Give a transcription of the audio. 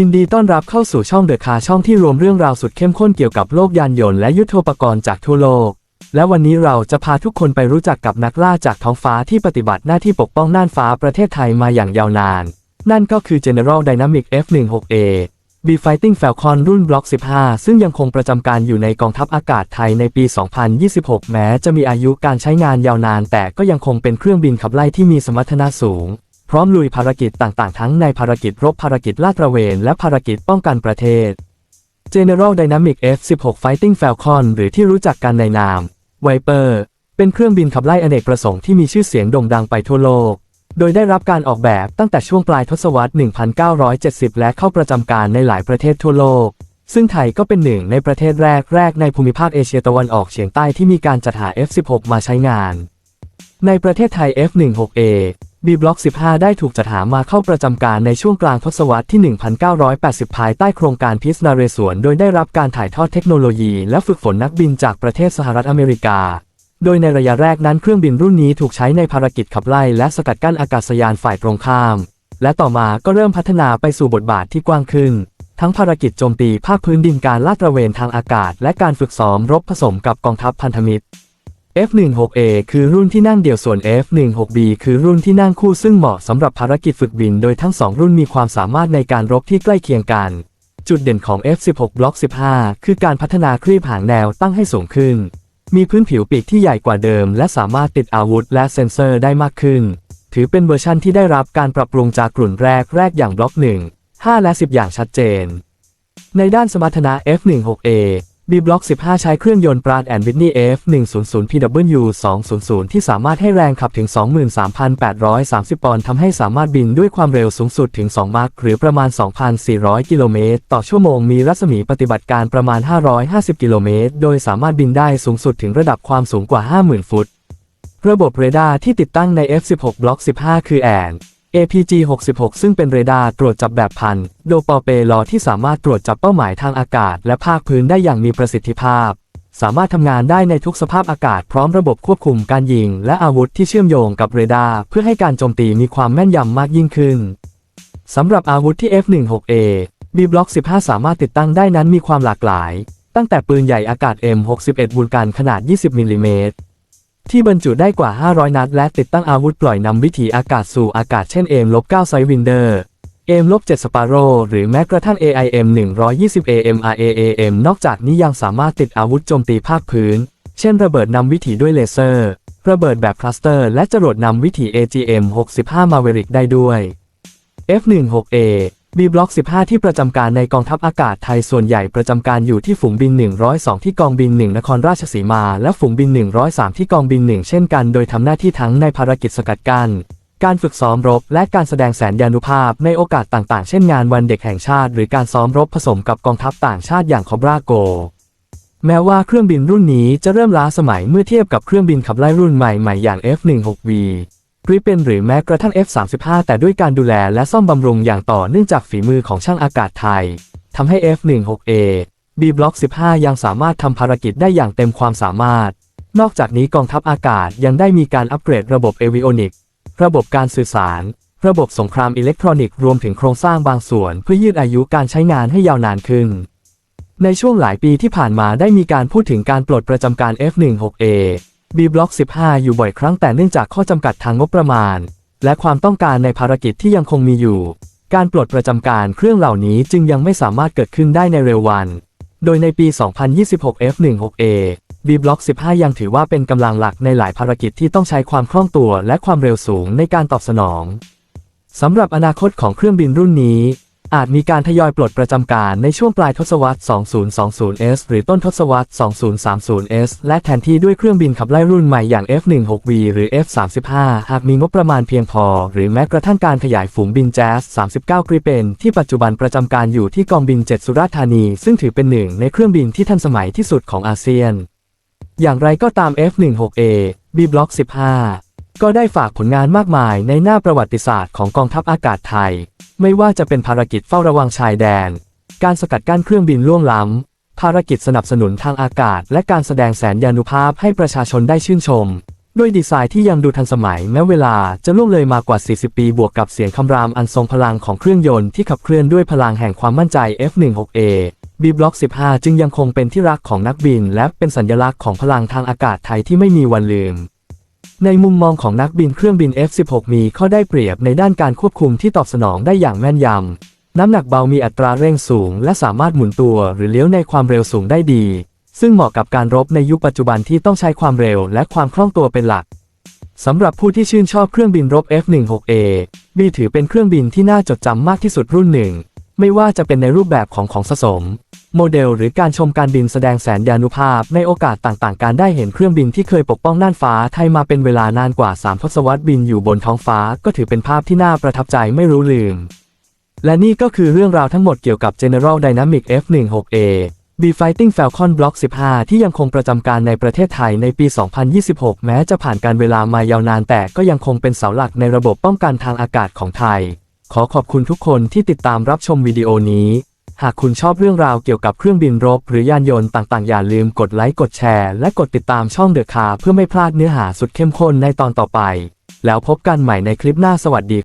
ยินดีต้อนรับเข้าสู่ช่องเดอะคาช่องที่รวมเรื่องราวสุดเข้มข้นเกี่ยวกับโลกยานยนต์และยุทโธปกรณ์จากทั่วโลก และวันนี้เราจะพาทุกคนไปรู้จักกับนักล่าจากท้องฟ้าที่ปฏิบัติหน้าที่ปกป้องน่านฟ้าประเทศไทยมาอย่างยาวนาน นั่นก็คือ General Dynamic F16A B Fighting Falcon รุ่น Block 15 ซึ่งยังคงประจำการอยู่ในกองทัพอากาศไทยในปี 2026 แม้จะมีอายุการใช้งานยาวนาน แต่ก็ยังคงเป็นเครื่องบินขับไล่ที่มีสมรรถนะสูง พร้อมลุยภารกิจต่างๆ ทั้งในภารกิจรบภารกิจลาดตระเวน และภารกิจป้องกันประเทศ General Dynamic F16 Fighting Falcon หรือที่รู้จักกันในนาม Viper เป็นเครื่องบินขับไล่อเนกประสงค์ที่มีชื่อเสียงโด่งดังไปทั่วโลก โดยได้รับการออกแบบตั้งแต่ช่วงปลายทศวรรษ 1970 และเข้าประจำการในหลายประเทศทั่วโลก ซึ่งไทยก็เป็นหนึ่งในประเทศแรกแรกในภูมิภาคเอเชียตะวันออกเฉียงใต้ที่มีการจัดหา F16 มาใช้งาน ในประเทศไทย F16A B Block 15 ได้ถูกจัดหามาเข้าประจำการในช่วงกลางทศวรรษที่ 1980 ภายใต้โครงการพิสนาเรสวน โดยได้รับการถ่ายทอดเทคโนโลยีและฝึกฝนนักบินจากประเทศสหรัฐอเมริกา โดยในระยะแรกนั้นเครื่องบินรุ่นนี้ถูกใช้ในภารกิจขับไล่และสกัดกั้นอากาศยานฝ่ายตรงข้าม และต่อมาก็เริ่มพัฒนาไปสู่บทบาทที่กว้างขึ้น ทั้งภารกิจโจมตีภาคพื้นดินการลาดตระเวนทางอากาศ และการฝึกซ้อมรบผสมกับกองทัพพันธมิตร F16A คือรุ่นที่นั่งเดี่ยวส่วน F16B คือรุ่นที่นั่งคู่ซึ่งเหมาะสำหรับภารกิจฝึกบิน โดยทั้งสองรุ่นมีความสามารถในการรบที่ใกล้เคียงกัน จุดเด่นของ F16 Block 15 คือการพัฒนาครีบหางแนวตั้งให้สูงขึ้น มีพื้นผิวปีกที่ใหญ่กว่าเดิม และสามารถติดอาวุธและเซ็นเซอร์ได้มากขึ้น ถือเป็นเวอร์ชันที่ได้รับการปรับปรุงจากกลุ่นแรกแรกอย่างบล็อก1 5 และ 10 อย่างชัดเจน ในด้านสมรรถนะ F16A B Block 15 ใช้เครื่องยนต์ Pratt Whitney F100 PW 200 ที่สามารถให้แรงขับถึง 23,830 ปอนด์ทำให้สามารถบินด้วยความเร็วสูงสุดถึง 2มาร์คหรือประมาณ 2,400 กิโลเมตร ต่อชั่วโมง มีรัศมีปฏิบัติการประมาณ 550 กิโลเมตร โดยสามารถบินได้สูงสุดถึงระดับความสูงกว่า 50,000 ฟุต ระบบเรดาร์ที่ติดตั้งใน F16 Block 15 คือแอน APG 66 ซึ่งเป็นเรดาร์ตรวจจับแบบพัน โดปอเปลอที่สามารถตรวจจับเป้าหมายทางอากาศ และภาคพื้นได้อย่างมีประสิทธิภาพ สามารถทำงานได้ในทุกสภาพอากาศพร้อมระบบควบคุมการยิง และอาวุธที่เชื่อมโยงกับเรดาร์เพื่อให้การโจมตีมีความแม่นยำมากยิ่งขึ้นสำหรับอาวุธที่ F16A B Block 15 สามารถติดตั้งได้นั้นมีความหลากหลาย ตั้งแต่ปืนใหญ่อากาศ M61 บูลกันขนาด 20มิลลิเมตร ที่บรรจุได้กว่า 500 นัด และติดตั้งอาวุธปล่อยนำวิถีอากาศสู่อากาศเช่น M ลบ9ไซวินเดอร์ M ลบ7สปาโรหรือแม้กระทั่ง AIM 120 AMRAAM นอกจากนี้ยังสามารถติดอาวุธโจมตีภาคพื้น เช่นระเบิดนำวิถีด้วยเลเซอร์ ระเบิดแบบคลัสเตอร์ และจรวดนำวิถี AGM 65 Maverick ได้ด้วย F16A B Block 15 ที่ประจำการในกองทัพอากาศไทยส่วนใหญ่ประจำการอยู่ที่ฝูงบิน 102 ที่กองบิน 1 นครราชสีมา และฝูงบิน 103 ที่กองบิน 1 เช่นกัน โดยทำหน้าที่ทั้งในภารกิจสกัดกัน้นการฝึกซ้อมรบ และการแสดงแสนยานุภาพในโอกาสต่างๆ เช่นงานวันเด็กแห่งชาติ หรือการซ้อมรบผสมกับกองทัพต่างชาติอย่างคอบราโก แม้ว่าเครื่องบินรุ่นนี้จะเริ่มล้าสมัยเมื่อเทียบกับเครื่องบินขับไล่รุ่นใหม่ๆอย่าง F16V ริปเป็นหรือแม้กระทั่ง F35 แต่ด้วยการดูแลและซ่อมบำรุงอย่างต่อเนื่องจากฝีมือของช่างอากาศไทยทำให้ F16A B Block 15 ยังสามารถทำภารกิจได้อย่างเต็มความสามารถ นอกจากนี้กองทัพอากาศยังได้มีการอัปเกรดระบบเอวิโอนิกระบบการสื่อสาร ระบบสงครามอิเล็กทรอนิกส์รวมถึงโครงสร้างบางส่วนเพื่อยืดอายุการใช้งานให้ยาวนานขึ้น ในช่วงหลายปีที่ผ่านมาได้มีการพูดถึงการปลดประจำการ F16A B Block 15 อยู่บ่อยครั้งแต่เนื่องจากข้อจำกัดทางงบประมาณ และความต้องการในภารกิจที่ยังคงมีอยู่ การปลดประจำการเครื่องเหล่านี้จึงยังไม่สามารถเกิดขึ้นได้ในเร็ววัน โดยในปี 2026 F16A B Block 15 ยังถือว่าเป็นกำลังหลักในหลายภารกิจที่ต้องใช้ความคล่องตัวและความเร็วสูงในการตอบสนองสำหรับอนาคตของเครื่องบินรุ่นนี้ อาจมีการทยอยปลดประจำการในช่วงปลายทศวรรษ 2020s หรือต้นทศวรรษ 2030s และแทนที่ด้วยเครื่องบินขับไล่รุ่นใหม่อย่าง F16V หรือ F35 หากมีงบประมาณเพียงพอ หรือแม้กระทั่งการขยายฝูงบินแจ๊ส39กริเปนที่ปัจจุบันประจำการอยู่ที่กองบิน 7 สุราษฎร์ธานี ซึ่งถือเป็นหนึ่งในเครื่องบินที่ทันสมัยที่สุดของอาเซียน อย่างไรก็ตาม F16A B Block 15 ก็ได้ฝากผลงานมากมายในหน้าประวัติศาสตร์ของกองทัพอากาศไทย ไม่ว่าจะเป็นภารกิจเฝ้าระวังชายแดน การสกัดกั้นเครื่องบินล่วงล้ำ ภารกิจสนับสนุนทางอากาศ และการแสดงแสนยานุภาพให้ประชาชนได้ชื่นชม ด้วยดีไซน์ที่ยังดูทันสมัยแม้เวลาจะล่วงเลยมากว่า 40 ปีบวกกับเสียงคำรามอันทรงพลังของเครื่องยนต์ที่ขับเคลื่อนด้วยพลังแห่งความมั่นใจ F16A B Block 15 จึงยังคงเป็นที่รักของนักบิน และเป็นสัญลักษณ์ของพลังทางอากาศไทยที่ไม่มีวันลืม ในมุมมองของนักบินเครื่องบิน F16 มีข้อได้เปรียบในด้านการควบคุมที่ตอบสนองได้อย่างแม่นยำ น้ำหนักเบามีอัตราเร่งสูง และสามารถหมุนตัวหรือเลี้ยวในความเร็วสูงได้ดี ซึ่งเหมาะกับการรบในยุคปัจจุบันที่ต้องใช้ความเร็วและความคล่องตัวเป็นหลักสำหรับผู้ที่ชื่นชอบเครื่องบินรบ F16A B ถือเป็นเครื่องบินที่น่าจดจำมากที่สุดรุ่นหนึ่ง ไม่ว่าจะเป็นในรูปแบบของของสะสม โมเดลหรือการชมการบินแสดงแสนยานุภาพในโอกาสต่างๆ การได้เห็นเครื่องบินที่เคยปกป้องน่านฟ้าไทยมาเป็นเวลานานกว่า 3 ทศวรรษบินอยู่บนท้องฟ้าก็ถือเป็นภาพที่น่าประทับใจไม่รู้ลืม และนี่ก็คือเรื่องราวทั้งหมดเกี่ยวกับ General Dynamic F16A B Fighting Falcon Block 15 ที่ยังคงประจำการในประเทศไทยในปี 2026 แม้จะผ่านการเวลามายาวนานแต่ก็ยังคงเป็นเสาหลักในระบบป้องกันทางอากาศของไทย ขอขอบคุณทุกคนที่ติดตามรับชมวิดีโอนี้ หากคุณชอบเรื่องราวเกี่ยวกับเครื่องบินรบ หรือยานยนต์ต่างๆ อย่าลืมกดไลค์กดแชร์และกดติดตามช่องเดอะคาเพื่อไม่พลาดเนื้อหาสุดเข้มข้นในตอนต่อไป แล้วพบกันใหม่ในคลิปหน้าสวัสดี